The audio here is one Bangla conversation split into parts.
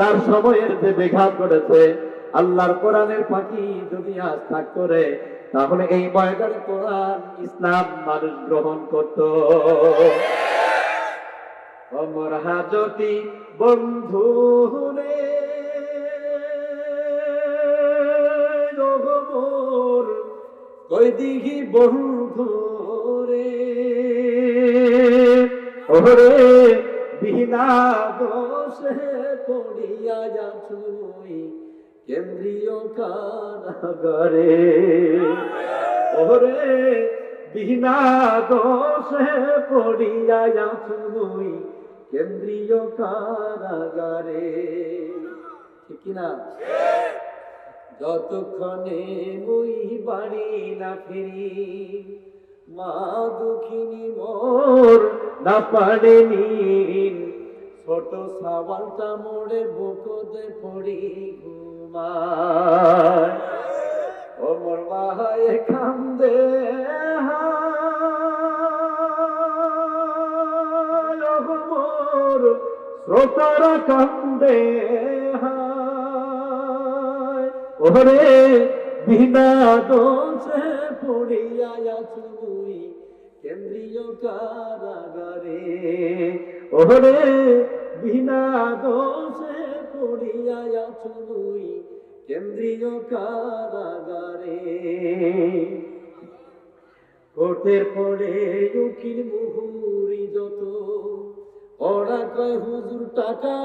তার সময়ের যে বেঘাত করেছে আল্লাহর কোরআনের পাখি যদি আজ থাকতো রে, তাহলে এই ময়দানে কোরআন, ইসলাম মানুষ গ্রহণ করত। অমর হাজতি বন্ধু দিঘি বন্ধু রে। ওরে বিনা দোষে পড়িয়া যাচ্ছুই কেন্দ্রীয় কারাগারে। ওরে, বিনা দোষে পড়িয়া যাচ্ছুই কেন্দ্রীয় কারাগারে। ঠিক কিনা যতক্ষণে মুই বাড়ি না ফিরি মা দুঃখিনী মোর, না পারেনি ছোট সাবালটা মোড়ে বুকতে পড়ি ঘুমায়। ও মোর মাহায় কান্দে মোর শ্রোতারা কান্দে ওরে বিনা দোষে পড়িয়া তুই কেন্দ্রীয় কারাগারে। ওরে বিনা দোষে পড়িয়া তুই কেন্দ্রীয় কারাগারে। কোটের পরে উকিল মুহুরি যত ওরা কয় হুজুর টাকা,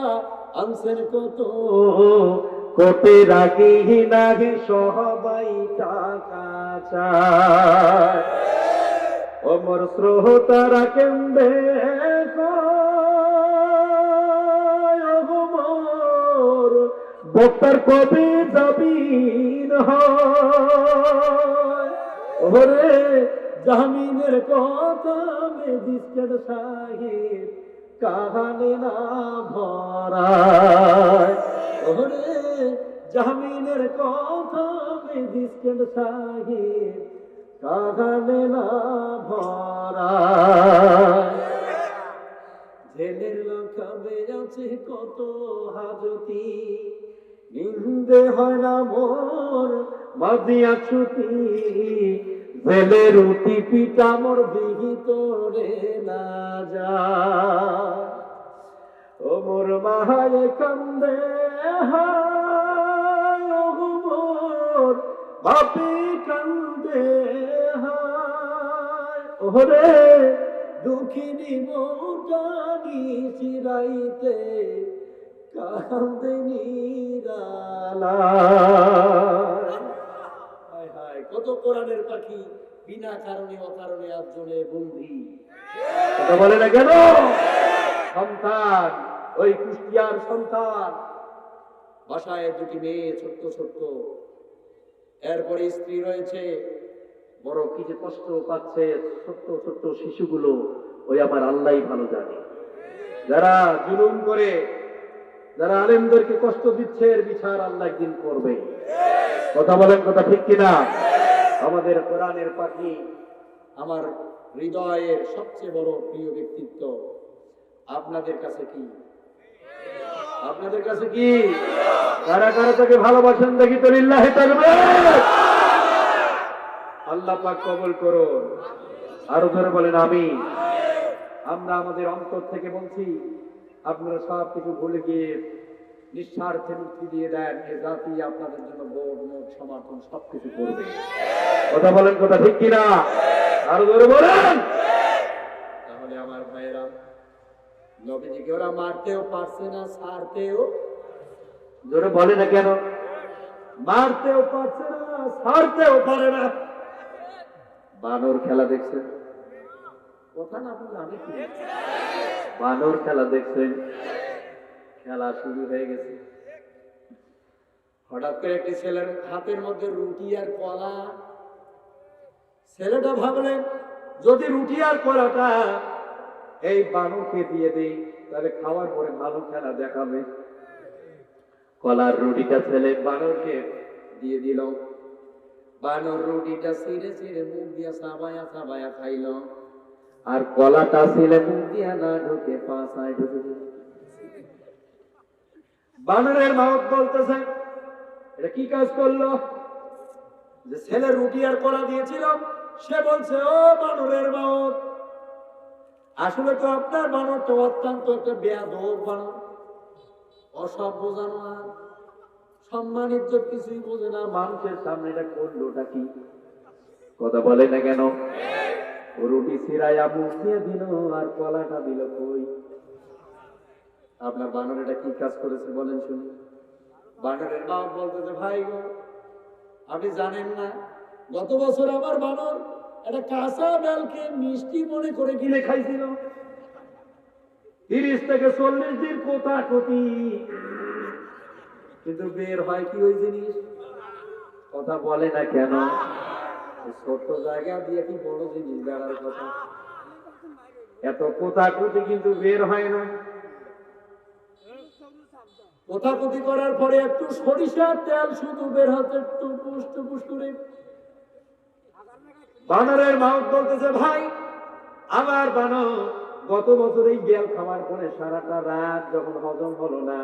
আনছেন কত কোটে রাগি নাগে, সবাই টাকা চায়। অমর শ্রোতারা কেন্দ্রে মোর বক্তার কবি জবিন হয়। ওরে জামিনের কথা মেজিস্ট্রেট সাহেব কাহানে না ভরায়। ওরে জামিনের কথা মেজিস্ট্রেট সাহেব? কাহানে না ভরায়। জেলের লোকাবে আছে কত হাজতি। নিন্দে হয় না মোর মাদিয়া ছুটি। জেলের উটি পিটা মোর বিহিত রে না যা। ও মোর মাহায় কান্দে মোর বাপি কান্দে ওরে দুঃখিনী মোটানি চিরাইতে কান্দে নিরালা কত কোরআনের পাখি, বিনা কারণে, অকারণে জলে বন্দি। কথা বলে না কেন? সন্তান, ওই কুষ্টিয়ার সন্তান। বাসায় দুটি মেয়ে, ছোট্ট ছোট্ট। এরপরে স্ত্রী রয়েছে। বড় কি যে কষ্ট পাচ্ছে ছোট্ট ছোট্ট শিশুগুলো, ওই আমার আল্লাহ ভালো জানে। যারা জুলুম করে, যারা আলেমদেরকে কষ্ট দিচ্ছে, এর বিচার আল্লাহ একদিন করবে। কথা বলেন কথা ঠিক কিনা? আমাদের কোরআনের পাখি, আমার হৃদয়ের সবচেয়ে বড় প্রিয় ব্যক্তিত্ব আপনাদের কাছে কি? আপনাদের কাছে কি? কারা কারা তাকে ভালোবাসেন দেখি তো লিল্লাহি তাকবীর আল্লাহ পাক কবুল করুন। আরও ধরে বলেন আমি আমরা আমাদের অন্তর থেকে বলছি, আপনারা সব কিছু ভুলে গিয়ে নিঃস্বার্থে মুক্তি দিয়ে দেন, এ জাতি আপনাদের জন্য ভোট মোট সমর্থন, সবকিছু করবে। কথা বলেন কথা ঠিক কিনা? আরও ধরে বলেন। তাহলে আমার ভাইয়েরা, নবীজিকে ওরা মারতেও পারছে না, ছাড়তেও জোরে বলে না কেন? মারতেও পারছে না, ছাড়তেও পারে না। বানর খেলা দেখছেন? কথা না বলে আমি বানর খেলা দেখছেন? খেলা শুরু হয়ে গেছে। হঠাৎ করে একটি ছেলের হাতের মধ্যে রুটি আর কলা। ছেলেটা ভাবলেন যদি রুটি আর কলাটা এই বানরকে দিয়ে দিই, তাহলে খাওয়ার পরে ভালো খেলা দেখাবে। কলার রুটিটা ছেলে বানরকে দিয়ে দিল। বানর রুটিটা ছিঁড়ে ছিঁড়ে মুখ দিয়া সাবায়া সাবায়া খাইল। আর কলাটা ছিলে মুখ দিয়া না ঢুকে পাশায় ঢুকে। বানরের মাহত বলতেছে, এটা কি কাজ করল? যে ছেলে রুটি আর কলা দিয়েছিল, সে বলছে, ও বানরের মাহত আসলে তো আপনার বানরটা অত্যন্ত একটা বেয়া বেয়াদব বানর। অসভ্য জানোয়ার, সম্মান ইজ্জত কিছুই বোঝে না। মানুষের সামনে এটা করলোটা কি? কথা বলে না কেন? রুটি সিরাইয়া মুখ দিয়ে দিল আর কলাটা দিল কই? আপনার বানর এটা কি কাজ করেছে বলেন শুনি। বানরের বাপ বলতেছে, ভাই গো, আপনি জানেন না, গত বছর আমার বানর একটা কাঁচা বেলকে মিষ্টি মনে করে গিলে খাইছিল। তিরিশ থেকে চল্লিশ দিন কোথা কতি কিন্তু বের হয় কি ওই জিনিস? কথা বলে না কেন? ছোট্ট জায়গা দিয়ে কি বড় জিনিস বেড়ার কথা? এত কোথাকুতি কিন্তু বের হয় না। কোথাকুতি করার পরে একটু সরিষার তেল, শুধু বের একটু পুষ্ট পুষ্ট করে। বানরের মাউথ বলতেছে, ভাই আমার বানর গত বছর এই বেল খাওয়ার পরে সারাটা রাত যখন হজম হলো না,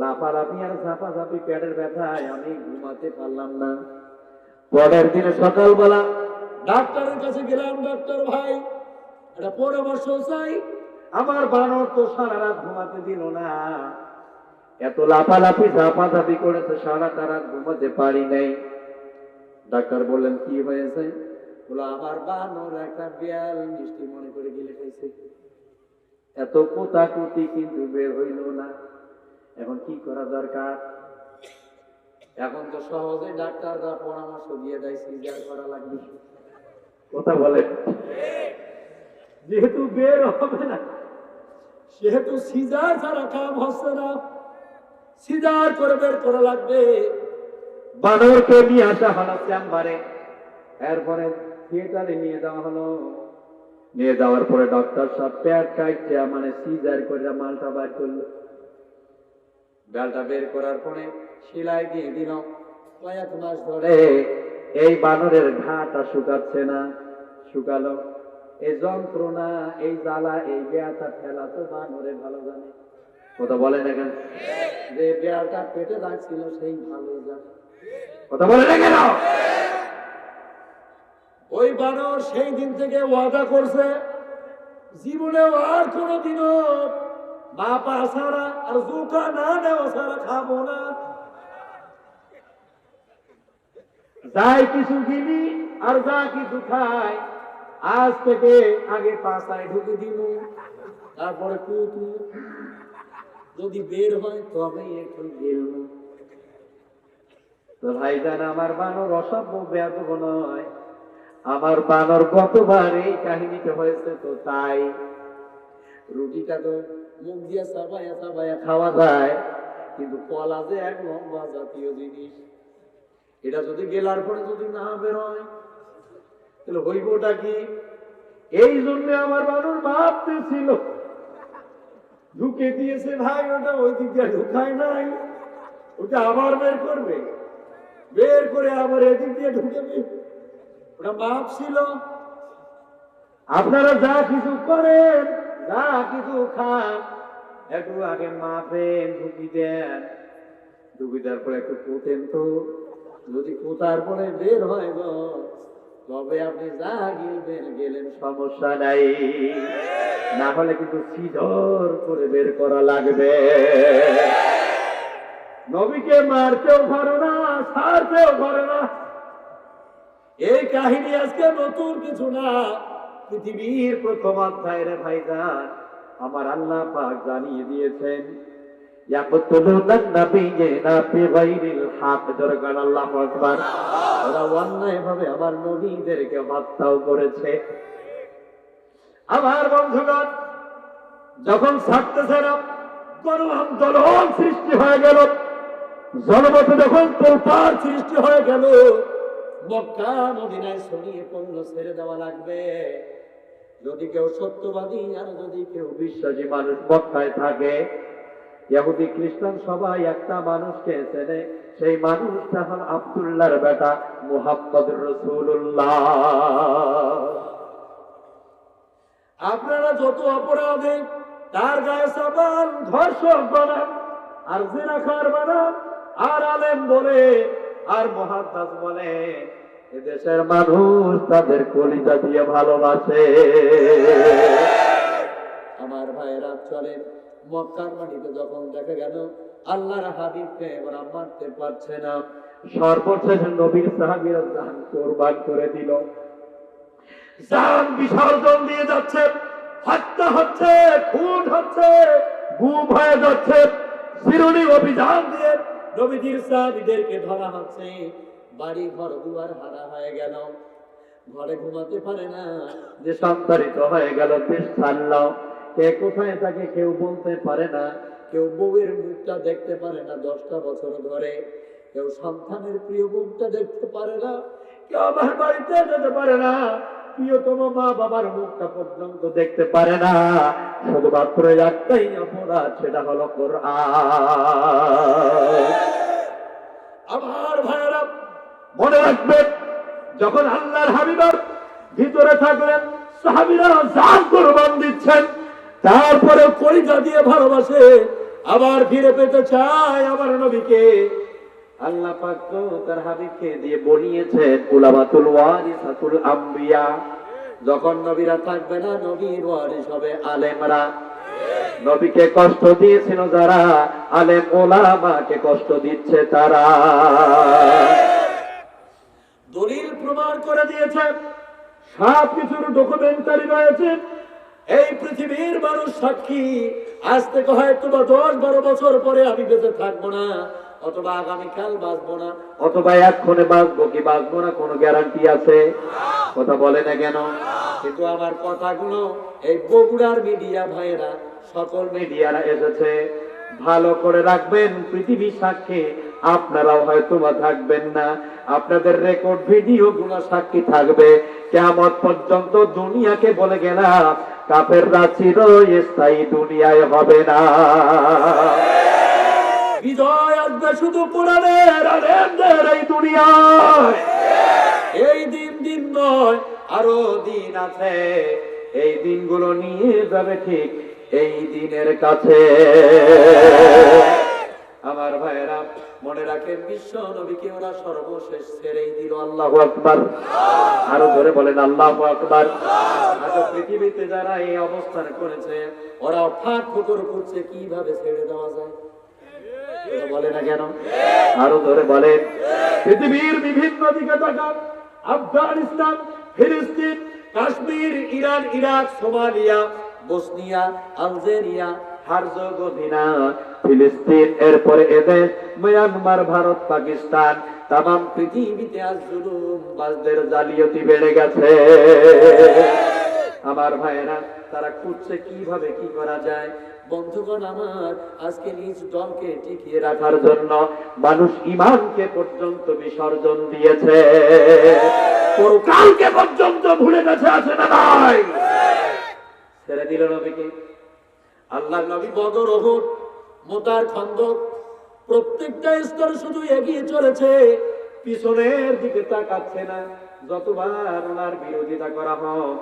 লাফালাফি আর ঝাপাঝাপি, পেটের ব্যথায় আমি ঘুমাতে পারলাম না। পরের দিনে সকালবেলা ডাক্তারের কাছে গেলাম, ডাক্তার ভাই, একটা পরামর্শ চাই। আমার বানর তো সারা রাত ঘুমাতে দিল না। এত লাফালাফি, ঝাপাঝাপি করেছে, সারা রাত ঘুমাতে পারি নাই। ডাক্তার বললেন, কি হয়েছে? বলো আমার বানর একটা বিয়াল মিষ্টি মনে করে গিলে খাইছে। এত কোতাকুতি কিন্তু বের হইল না। এখন কি করা দরকার? এখন তো সহজে ডাক্তাররা পরামর্শ দিয়ে দেয়, সিজার করা লাগবে। কথা বলে। যেহেতু বের হবে না, সেহেতু সিজার ছাড়া কাম হচ্ছে না। সিজার করে বের করা লাগবে। বানরকে নিয়ে আসা হলো চেম্বারে। এরপরে থিয়েটারে নিয়ে যাওয়া হলো। নিয়ে যাওয়ার পরে ডক্টর সব প্যাট কাটছে মানে সিজার করে মালটা বার করল। বেলটা বের করার পরে সেলাই দিয়ে দিল। কয়েক মাস ধরে এই বানরের ঘাটা শুকাচ্ছে না, শুকালো। এই যন্ত্রণা, এই জ্বালা, এই বেয়াটা ঠেলা তো বানরে ভালো জানে। কথা বলে না কেন? যে বেয়াটা পেটে রাখছিল সেই ভালো কথা বলে না কেন? ওই বানর সেই দিন থেকে ওয়াদা করছে জীবনে আর কোনোদিনও বাপা ছাড়া আর জোকা না ছাড়া খাব না। যাই কিছু কিনি আর যা কিছু খাই আজ থেকে আগে পাশায় ঢুকে দিব। তারপরে কুতু। যদি বের হয় তবে একটু গেল তো ভাই ভাইজান আমার বানর অসভ্য, ব্যাপক নয়। আমার বানর কতবার এই কাহিনীটা হয়েছে তো তাই। রুটিটা তো মুখ দিয়ে চাবাইয়া চাবাইয়া খাওয়া যায়, কিন্তু কলা যে এক লম্বা জাতীয় জিনিস। এটা যদি গেলার পরে যদি না বেরোয় তাহলে হইবটা কি? এই জন্য আমার বানর ভাবতেছিল ঢুকে দিয়েছে ভাই, ওটা ওই দিক দিয়ে ঢুকায় নাই। ওটা আবার বের করবে। বের করে আবার এদিক দিয়ে ঢুকেবে। ওটা মাপ ছিল। আপনারা যা কিছু করেন, যা কিছু খান, একটু আগে মাপেন, ঢুকি দেন। ঢুকি দেওয়ার পরে একটু কোতেন তো। যদি কোথার পরে বের হয় গো। তবে আপনি যা গিলবেন, গেলেন সমস্যা নাই। না হলে কিন্তু সিধর করে বের করা লাগবে। নবীকে মারতেও পারো না, ছাড়তেও পারো না। এই কাহিনী আজকে নতুন কিছু না। পৃথিবীর প্রথম অধ্যায় রে ভাইজান, আমার আল্লাহ পাক জানিয়ে দিয়েছেন সৃষ্টি হয়ে গেল। জনমতে যখন তোলপার সৃষ্টি হয়ে গেল, মক্কা, মদিনায় ছড়িয়ে পণ্য ছেড়ে দেওয়া লাগবে। যদি কেউ সত্যবাদী আর যদি কেউ বিশ্বাসী মানুষ মক্কায় থাকে ইহুদি খ্রিস্টান সবাই একটা মানুষকে চেনে, সেই মানুষটা হল আব্দুল্লাহর বেটা মুহাম্মদ রসুল্লাহ আপনারা যত অপরাধে, তার গায়ে সাবান ধর্ষণ করেন আর জিনাখার বানা আর আলেম বলে, আর মহাদ্দাস বলে, এদেশের মানুষ তাদের কলিজা দিয়ে ভালোবাসে। আমার ভাইয়েরা চলে মক্কার মাটিতে যখন দেখা গেল, আল্লাহর হাবিবকে ওরা মারতে পারছে না। সর্বশেষ নবীর সাহাবীরা জান কোরবান করে দিল। জান বিসর্জন দিয়ে যাচ্ছে, হত্যা হচ্ছে, খুন হচ্ছে, গুম হয়ে যাচ্ছে শিরুনি অভিযান দিয়ে নবীজির সাহাবীদেরকে ধরা হচ্ছে। বাড়ি ঘর দুয়ার হারা হয়ে গেল। ঘরে ঘুমাতে পারে না। যে সন্তানিত হয়ে গেল, দেশ ছাড়ল। কে কোথায় তাকে কেউ বলতে পারে না, কেউ বউয়ের মুখটা দেখতে পারে না দশটা বছর ধরে, কেউ সন্তানের প্রিয় মুখটা দেখতে পারে না, কেউ আমার বাড়িতে যেতে পারে না, প্রিয়তম মা বাবার মুখটা পর্যন্ত দেখতে পারে না। শুধুমাত্র একটাই অপরাধ, সেটা হলো আমার ভাইয়েরা, মনে রাখবেন যখন আল্লাহর হাবিবার ভিতরে থাকলেন, সাহাবিরা জান কোরবান দিচ্ছেন তারপরে কলিজা দিয়ে ভালোবাসে, আবার ফিরে পেতে চায় আমার নবীকে। আল্লাহ পাক তার হাবিবকে দিয়ে বনিয়েছেন উলামাতুল ওয়ারিসাতুল আম্বিয়া। যখন নবীরা থাকবে না, নবীর ওয়ারিস হবে আলেমরা। নবীকে কষ্ট দিয়েছিল যারা, আলেম ওলামাকে কষ্ট দিচ্ছে তারা। দলিল প্রমাণ করে দিয়েছে সব কিছুর ডকুমেন্টারি রয়েছে। এই পৃথিবীর মানুষ সাক্ষী। আজ থেকে হয়তো বা দশ বারো বছর পরে আমি বেঁচে থাকব না, অথবা আগামীকাল বাঁচবো না, অথবা এক্ষণে বাঁচবো কি বাঁচবো না, কোনো গ্যারান্টি আছে? কথা বলে না কেন? কিন্তু আমার কথাগুলো এই বগুড়ার মিডিয়া ভাইয়েরা, সকল মিডিয়ারা এসেছে। ভালো করে রাখবেন পৃথিবীর সাক্ষী, আপনারাও হয়তো বা থাকবেন না। আপনাদের রেকর্ড ভিডিও গুলো সাক্ষী থাকবে। কেমন পর্যন্ত দুনিয়াকে বলে গেলাম কাফের চির স্থায়ী দুনিয়ায় হবে না। বিজয় শুধু কোরআনের আলেমদের এই দুনিয়ায়। এই দিন দিন নয়, আরও দিন আছে। এই দিনগুলো নিয়ে যাবে ঠিক এই দিনের কাছে। আমার ভাইয়েরা, মনে রাখেন বিশ্ব নবীকে ওরা সর্বশেষ ছেড়েই দিল আল্লাহ আকবার। আরও ধরে বলেন, আল্লাহ আকবার। পৃথিবীতে যারা এই অবস্থান করেছে, ওরা ফাঁক ফুকর করছে, কীভাবে ছেড়ে দেওয়া যায়? বলে না কেন? আরও ধরে বলেন পৃথিবীর বিভিন্ন দিকে তাকান, আফগানিস্তান, ফিলিস্তিন, Kashmir, Iran, Iraq, Somalia, Bosnia, Algeria Herzegovina ফিলিস্তিন, এরপরে এদেশ, মিয়ানমার, ভারত, পাকিস্তান তাম পৃথিবীতে আজ জুলুম বাজদের জালিয়াতি বেড়ে গেছে। আমার ভাইয়েরা, তারা খুঁজছে কীভাবে কি করা যায়। বন্ধুগণ আমার, আজকে নিজ দলকে টিকিয়ে রাখার জন্য মানুষ ইমানকে পর্যন্ত বিসর্জন দিয়েছে। পরকালকে পর্যন্ত ভুলে গেছে, আছে না নাই? ছেড়ে দিল নবীকে। আল্লাহ নবী বদর ওহুদ মোতার খন্দক, প্রত্যেকটা স্তরে শুধু এগিয়ে চলেছে, পিছনের দিকে তাকাচ্ছে না, যতবার ওনার বিরোধিতা করা হোক,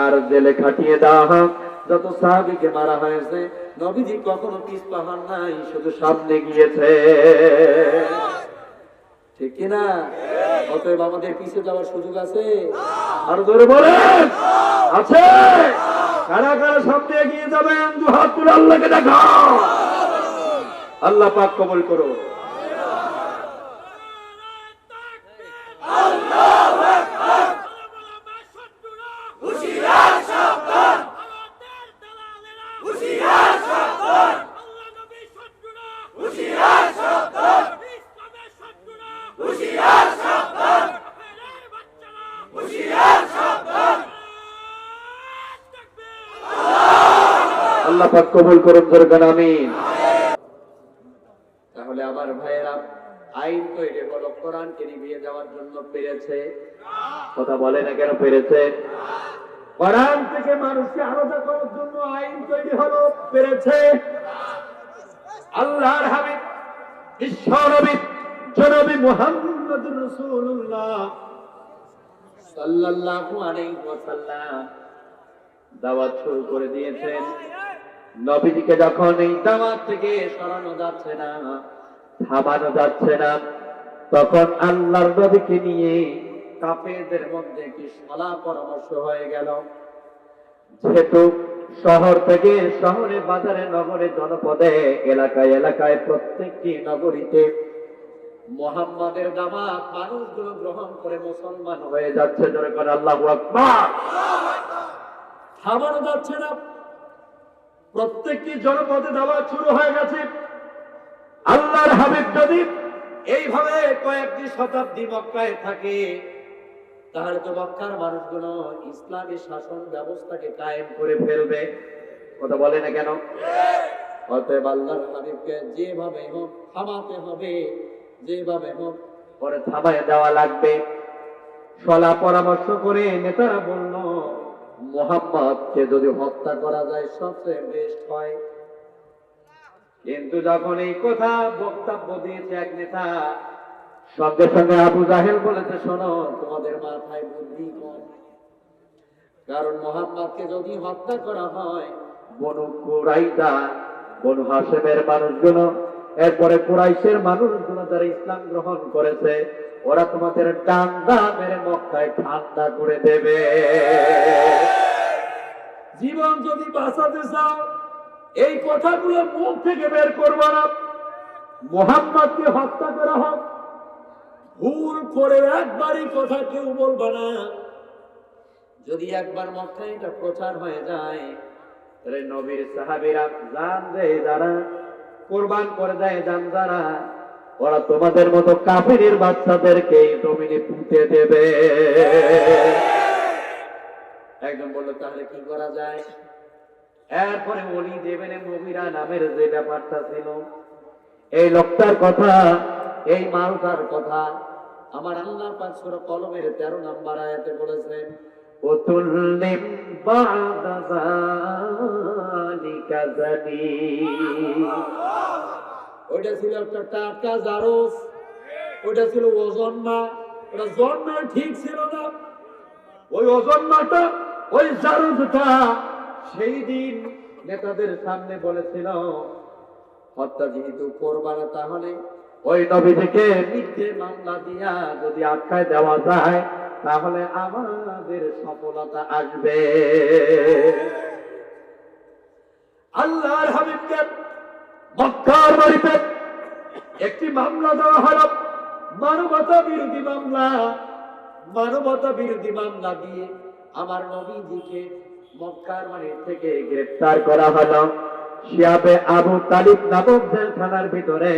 আর জেলে খাটিয়ে দেওয়া হোক, যত সাহাবিকে মারা হয়েছে, নবীজি কখনো পিস পাহান নাই, শুধু সামনে গিয়েছে। ঠিক কিনা অতএব আমাদের পিছে যাওয়ার সুযোগ আছে? আর ধরে বলেন! আছে! কারা কারা সামনে এগিয়ে যাবেন দু হাত তুলে আল্লাহকে দেখাও আল্লাহ পাক কবল করো আল্লাহ পাক কবুল করুন দরকার আমিন। তাহলে আমার ভাইয়েরা, আইন তৈরি হলো, কোরআনকে নিভিয়ে যাওয়ার জন্য পেরেছে। কথা বলে না কেন পেরেছে? কোরআন থেকে মানুষকে আলাদা করার জন্য আইন তৈরি হলো, পেরেছে। আল্লাহর হাবিব সাল্লাল্লাহু আলাইহি ওয়াসাল্লাম দাওয়াত শুরু করে দিয়েছেন। নবীজিকে যখন এই দামাত থেকে সরানো যাচ্ছে না, থামানো যাচ্ছে না, তখন আল্লাহর নবীকে নিয়ে কাফেরদের মধ্যে একটি সলা পরামর্শ হয়ে গেল। যেহেতু শহর থেকে শহরে, বাজারে, নগরে, জনপদে, এলাকায় এলাকায় প্রত্যেকটি নগরীতে মোহাম্মদের দামাত মানুষগুলো গ্রহণ করে মুসলমান হয়ে যাচ্ছে। ধরে আল্লাহ থামানো যাচ্ছে না। প্রত্যেকটি জনপদে দাওয়াত শুরু হয়ে গেছে। আল্লাহর হাবিব যদি এইভাবে কয়েকটি শতাব্দী মক্কায় থাকে, তাহলে তো মক্কার মানুষগুলো ইসলামী শাসন ব্যবস্থাকে কায়েম করে ফেলবে। কথা বলে না কেন? অতএব আল্লাহর হাবিবকে যেভাবে হোক থামাতে হবে, যেভাবে হোক পরে থামায় দেওয়া লাগবে। সলা পরামর্শ করে নেতারা বলল মোহাম্মদকে যদি হত্যা করা যায়, সবচেয়ে বেস্ট হয়। কিন্তু যখন এই কথা বক্তব্য দিয়েছে এক নেতা, সঙ্গে সঙ্গে আবু জাহেল বলেছে, শোনো, তোমাদের মাথায় বুদ্ধি কম। কারণ মোহাম্মদকে যদি হত্যা করা হয়, বনু কুরাইদা, বনু হাসেমের মানুষগুলো এরপরে কুরাইশের মানুষগুলো যারা ইসলাম গ্রহণ করেছে, ওরা তোমাদের ডান্ডা মেরে মক্কায় ঠান্ডা করে দেবে। জীবন যদি বাঁচাতে চাও, এই কথাগুলো মুখ থেকে বের করব না। মোহাম্মদকে হত্যা করা হোক। ভুল করে একবারই কথা কেউ বলবে না। যদি একবার মক্কায় এটা প্রচার হয়ে যায় নবীর সাহাবীরা জান দেয় যারা কোরবান করে দেয় জান যারা ওরা তোমাদের মতো কাফিরের বাচ্চাদেরকে জমিনে পুঁতে দেবে। একজন বলল, তাহলে কি করা যায়? এরপরে অলি দেবেন মহিরা নামের যে ব্যাপারটা ছিল, এই লোকটার কথা, এই মালটার কথা আমার আল্লাহ পাঁচ সূরা কলমের 13 নাম্বার আয়াতে বলেছেন উতুল্লিম বাদা জানি। ওইটা ছিল একটা টাটকা জারস, ওইটা ছিল ওজন না, ওটা জন্ম ঠিক ছিল না। ওই অজন্মাটা ওই জারুদটা সেই দিন নেতাদের সামনে বলেছিল, হত্যা যেহেতু করবা না তাহলে ওই নবী থেকে মিথ্যে মামলা দিয়া যদি আটকায় দেওয়া যায়, তাহলে আমাদের সফলতা আসবে। আল্লাহর হাবিবকে মক্কার বাড়িতে একটি মামলা দেওয়া হলো। মানবতা বিরোধী মামলা। মানবতা বিরোধী মামলা দিয়ে আমার নবীজিকে মক্কার বাড়ি থেকে গ্রেফতার করা হলো। শিয়াবে আবু তালিব নামক জেলখানার ভিতরে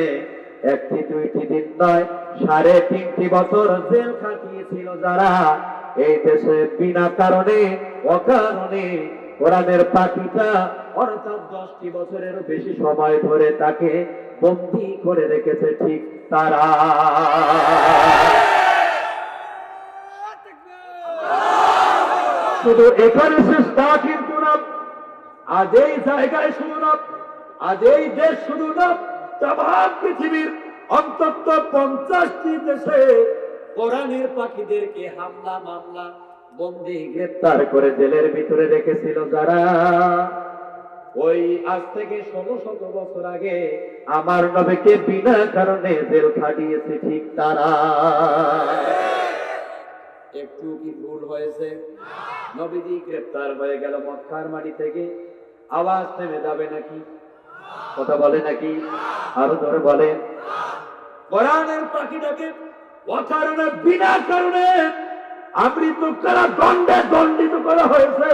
একটি, দুইটি দিন নয়, সাড়ে তিনটি বছর জেল খাটিয়েছিল যারা। এই দেশে বিনা কারণে, অকারণে কোরআনের পাখিটা অর্থাৎ দশটি বছরেরও বেশি সময় ধরে তাকে বন্দি করে রেখেছে ঠিক তারা। শুধু এখানে শেষ তা কিন্তু না, আজ এই জায়গায় শুধু না, আজ এই দেশ শুধু না তাম পৃথিবীর অন্তত পঞ্চাশটি দেশে কোরআনের পাখিদেরকে হামলা মামলা বন্দি গ্রেপ্তার করে জেলের ভিতরে রেখেছিল যারা। ওই আজ থেকে ষোলো শত বছর আগে আমার নবীকে বিনা কারণে জেল খাটিয়েছে ঠিক তারা। একটু কি ভুল হয়েছে? নবীজি গ্রেপ্তার হয়ে গেল মক্কার মাটি থেকে। আওয়াজ থেমে যাবে নাকি? কথা বলে নাকি? আরও ধরে বলে কোরআনের পাখিটাকে অকারণে বিনা কারণে আমৃত করা দণ্ডে দণ্ডিত করা হয়েছে।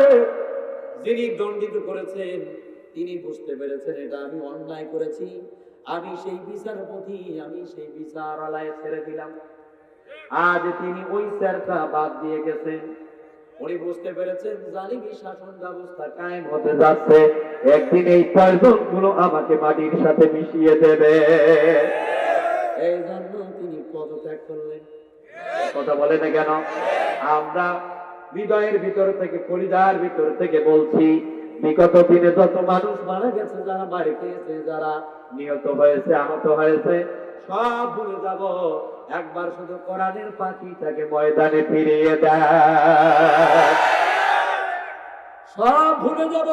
যিনি দণ্ডিত করেছেন, তিনি বুঝতে পেরেছেন এটা আমি অন্যায় করেছি। আমি সেই বিচারপতি, আমি সেই বিচার আলায় ছেড়ে দিলাম। আজ তিনি ওই স্যারটা বাদ দিয়ে গেছেন। উনি বুঝতে পেরেছেন জালিমি শাসন ব্যবস্থা কায়েম হতে যাচ্ছে। একদিন এই পয়জনগুলো আমাকে মাটির সাথে মিশিয়ে দেবে। এই জন্য তিনি পদত্যাগ করলেন। কথা বলে না কেন? আমরা হৃদয়ের ভিতর থেকে, কলিদার ভিতর থেকে বলছি, বিগত দিনে যত মানুষ মারা গেছে, যারা বাড়ি পেয়েছে, যারা নিহত হয়েছে, আহত হয়েছে, সব ভুলে যাব। একবার শুধু কোরআনের পাখিটাকে ময়দানে ফিরিয়ে দেয় সব ভুলে যাব।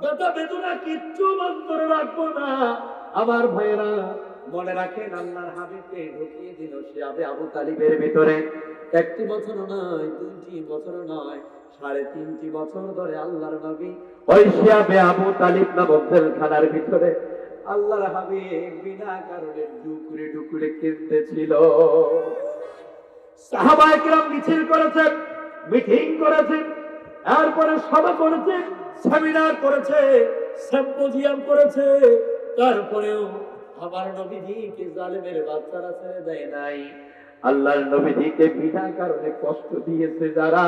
ব্যথা বেদনা কিচ্ছু অন্তরে রাখব না। আমার ভাইয়েরা মনে রাখেন আল্লাহর হাবিবকে ঢুকিয়ে দিল সে আবে আবু তালিবের ভিতরে। একটি বছর নয়, দুইটি বছর নয়, সাড়ে তিনটি বছর ধরে আল্লাহর নবী ওই শিয়াবে আবু তালিব নামক জেলখানার ভিতরে আল্লাহর হাবিব বিনা কারণে ডুকুরে ডুকুরে কেঁদেছিল। সাহাবায়ে কিরাম মিছিল করেছেন, মিটিং করেছেন তারপরে সভা করেছে সেমিনার করেছে, সিম্পোজিয়াম করেছে, তারপরেও আমার নবীজিকে জালেমের বাচ্চারা ছেড়ে দেয় নাই? আল্লাহর নবীজিকে বিনা কারণে কষ্ট দিয়েছে যারা।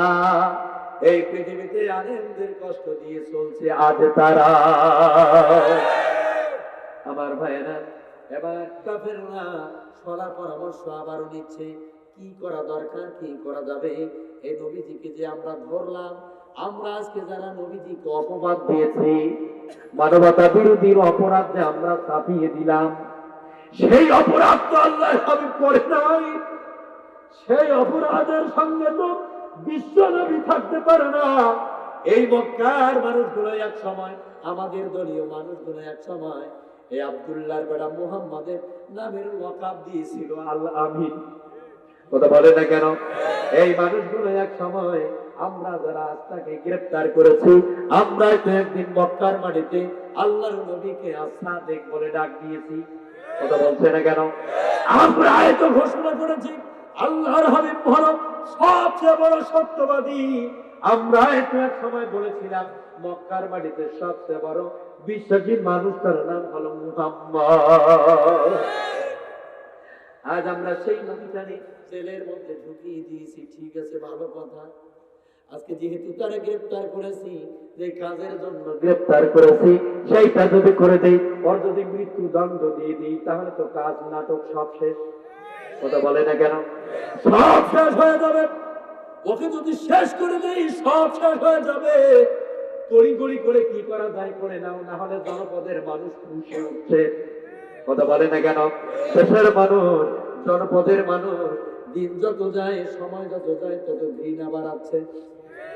এই পৃথিবীতে আনন্দের কষ্ট দিয়ে চলছে আজ তারা। আমার ভাইয়েরা এবার কাফেররা সলা পরামর্শ আবারও নিচ্ছে। কি করা দরকার কি করা যাবে? এই নবীজিকে যে আমরা ধরলাম আমরা আজকে যারা নবীজিকে অপবাদ দিয়েছি, মানবতা বিরোধীর অপরাধে আমরা চাপিয়ে দিলাম। সেই অপরাধ তো আল্লাহ আমি করে নাই। সেই অপরাধের সঙ্গে তো বিশ্ব নবী থাকতে পারে না। এই মক্কার মানুষগুলো এক সময়, আমাদের দলীয় মানুষগুলো এক সময়, এই আব্দুল্লাহর বেটা মুহাম্মাদের নামের ওয়াকাব দিয়েছিল আল্লাহ আমিন কথা বলে না কেন? এই মানুষগুলো এক সময় আমরা যারা আস্তাকে গ্রেফতার করেছি, আমরা তো একদিন মক্কার মাটিতে আল্লাহর নবীকে আস্থা দেখ বলে ডাক দিয়েছি। কথা বলছে না কেন? আমরা তো ঘোষণা করেছি, আল্লাহর হাবিব হলো সবচেয়ে বড় সত্যবাদী। আমরা তো এক সময় বলেছিলাম, মক্কার মাটিতে সবচেয়ে বড় বিশ্বাসী মানুষ তার নাম হলো মুহাম্মদ। আজ আমরা সেই নবীটাকে জেলের মধ্যে ঢুকিয়ে দিয়েছি, ঠিক আছে, ভালো কথা। আজকে যেহেতু তারা গ্রেফতার করেছি যে কাজের জন্য গ্রেফতার করেছি সেইটা যদি করে দেই ওর যদি মৃত্যু দণ্ড দিয়ে দিই তাহলে তো কাজ নাটক সব শেষ। কথা বলে না কেন? সব শেষ হয়ে যাবে। ওকে যদি শেষ করে দেই সব শেষ হয়ে যাবে। তড়ি গড়ি করে কি করা যায় করে নাও না হলে জনপদের মানুষ খুশি উঠছে। কথা বলে না কেন? শেষের মানুষ জনপদের মানুষ। দিন যত যায় সময় যত যায় তত ঘৃণা বাড়াচ্ছে।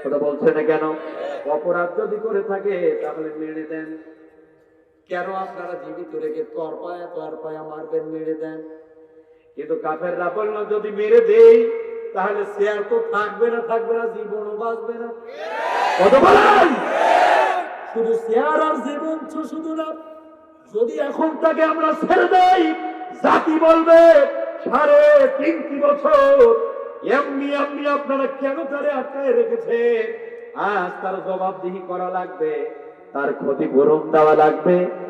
কথা বলছে না কেন? অপরাধ যদি করে থাকে, তাহলে মেরে দেন। কেন আপনারা জীবিত রেখে তর পায়া তর পায়া মারবেন, মেরে দেন? কিন্তু কাফেররা বলল, যদি মেরে দেই, তাহলে শেয়ার তো থাকবে না থাকবে না, জীবনও বাঁচবে না। কত বলেন? শুধু শেয়ার আর জীবন শুধু না। যদি এখন তাকে আমরা ছেড়ে দেই, জাতি বলবে, সাড়ে তিনটি বছর এমনি এমনি আপনারা কেন তারে আটকায় রেখেছে? আজ তার জবাবদিহি করা লাগবে, তার ক্ষতিপূরণ দেওয়া লাগবে।